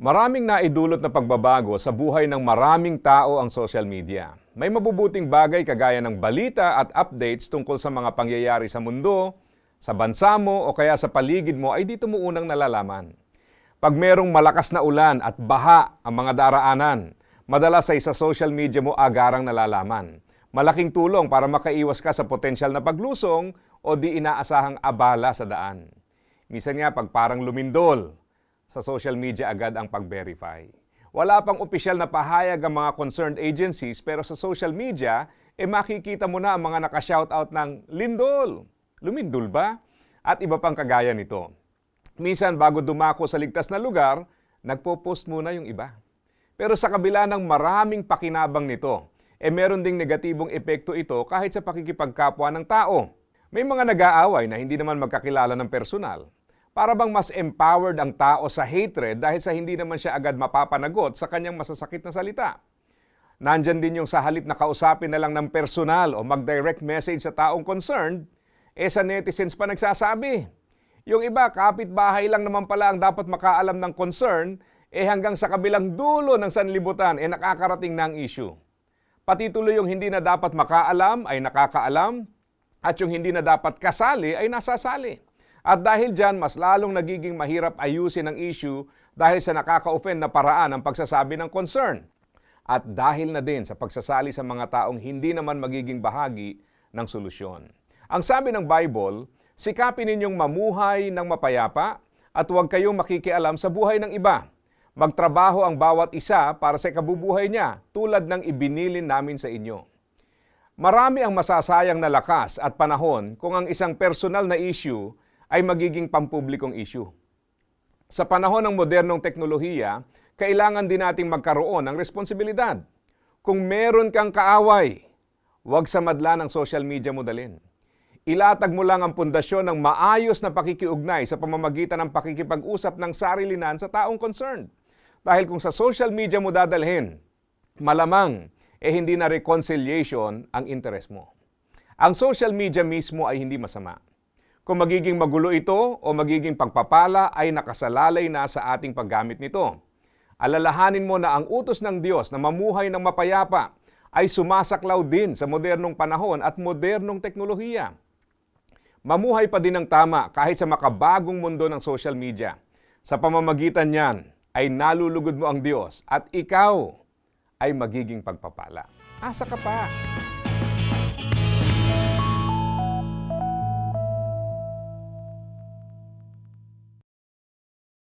Maraming naidulot na pagbabago sa buhay ng maraming tao ang social media. May mabubuting bagay kagaya ng balita at updates tungkol sa mga pangyayari sa mundo, sa bansa mo o kaya sa paligid mo ay dito mo unang nalalaman. Pag merong malakas na ulan at baha ang mga daraanan, madalas ay sa social media mo agarang nalalaman. Malaking tulong para makaiwas ka sa potensyal na paglusong o di inaasahang abala sa daan. Minsan nga pag parang lumindol, sa social media agad ang pag-verify. Wala pang opisyal na pahayag ang mga concerned agencies pero sa social media, eh makikita mo na ang mga naka-shoutout ng lindol. Lumindol ba? At iba pang kagaya nito. Minsan bago dumako sa ligtas na lugar, nagpo-post muna yung iba. Pero sa kabila ng maraming pakinabang nito, eh meron ding negatibong epekto ito kahit sa pakikipagkapwa ng tao. May mga nag-aaway na hindi naman magkakilala ng personal. Para bang mas empowered ang tao sa hatred dahil sa hindi naman siya agad mapapanagot sa kanyang masasakit na salita. Nandyan din yung sa halip na kausapin na lang ng personal o mag-direct message sa taong concerned, eh sa netizens pa nagsasabi. Yung iba, kapitbahay lang naman pala ang dapat makaalam ng concern, eh hanggang sa kabilang dulo ng sanlibutan, eh nakakarating na issue. Pati tuloy yung hindi na dapat makaalam ay nakakaalam, at yung hindi na dapat kasali ay nasasali. At dahil dyan, mas lalong nagiging mahirap ayusin ang issue dahil sa nakaka-offend na paraan ng pagsasabi ng concern. At dahil na din sa pagsasali sa mga taong hindi naman magiging bahagi ng solusyon. Ang sabi ng Bible, sikapin ninyong mamuhay ng mapayapa at huwag kayong makikialam sa buhay ng iba. Magtrabaho ang bawat isa para sa kabubuhay niya tulad ng ibinilin namin sa inyo. Marami ang masasayang na lakas at panahon kung ang isang personal na issue ay magiging pampublikong issue. Sa panahon ng modernong teknolohiya, kailangan din nating magkaroon ng responsibilidad. Kung meron kang kaaway, huwag sa madla ng social media mo dalin. Ilatag mo lang ang pundasyon ng maayos na pakikiugnay sa pamamagitan ng pakikipag-usap ng sarilinan sa taong concerned. Dahil kung sa social media mo dadalhin, malamang eh hindi na reconciliation ang interest mo. Ang social media mismo ay hindi masama. Kung magiging magulo ito o magiging pagpapala ay nakasalalay na sa ating paggamit nito. Alalahanin mo na ang utos ng Diyos na mamuhay ng mapayapa ay sumasaklaw din sa modernong panahon at modernong teknolohiya. Mamuhay pa din ng tama kahit sa makabagong mundo ng social media. Sa pamamagitan niyan ay nalulugod mo ang Diyos at ikaw ay magiging pagpapala. Asa ka pa?